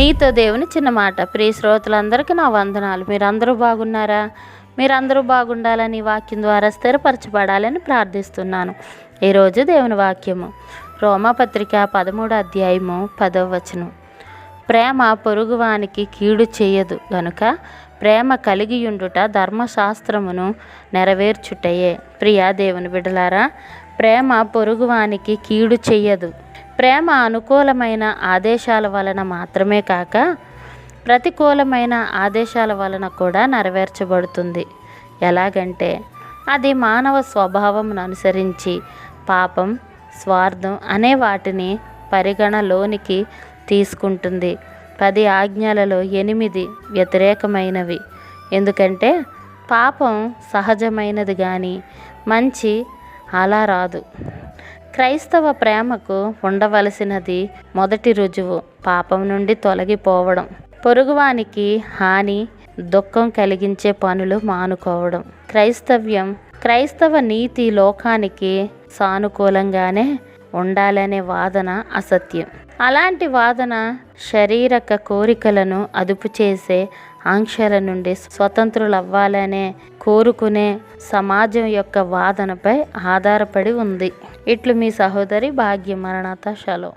నీతో దేవుని చిన్న మాట. ప్రియ శ్రోతలందరికీ నా వందనాలు. మీరందరూ బాగున్నారా? మీరందరూ బాగుండాలని వాక్యం ద్వారా స్థిరపరచబడాలని ప్రార్థిస్తున్నాను. ఈరోజు దేవుని వాక్యము. రోమపత్రిక పదమూడు అధ్యాయము పదవ వచనం. ప్రేమ పొరుగువానికి కీడు చేయదు గనుక ప్రేమ కలిగియుండుట ధర్మశాస్త్రమును నెరవేర్చుటయే. ప్రియా దేవుని బిడలారా ప్రేమ పొరుగువానికి కీడు చెయ్యదు ప్రేమ అనుకూలమైన ఆదేశాల వలన మాత్రమే కాక ప్రతికూలమైన ఆదేశాల వలన కూడా నెరవేర్చబడుతుంది. ఎలాగంటే అది మానవ స్వభావమును అనుసరించి పాపం స్వార్థం అనే వాటిని పరిగణలోనికి తీసుకుంటుంది. పది ఆజ్ఞలలో ఎనిమిది వ్యతిరేకమైనవి. ఎందుకంటే పాపం సహజమైనది కానీ మంచి అలా రాదు. క్రైస్తవ ప్రేమకు ఉండవలసినది మొదటి రుజువు పాపం నుండి తొలగిపోవడం. పొరుగువానికి హాని దుఃఖం కలిగించే పనులు మానుకోవడం. క్రైస్తవ్యం క్రైస్తవ నీతి లోకానికి సానుకూలంగానే ఉండాలనే వాదన అసత్యం. అలాంటి వాదన శరీరక కోరికలను అదుపు చేసే ఆంక్షల నుండి స్వతంత్రులవ్వాలనే కోరుకునే సమాజం యొక్క వాదనపై ఆధారపడి ఉంది. ఇట్లు మీ సహోదరి భాగ్య మరణాత షలో.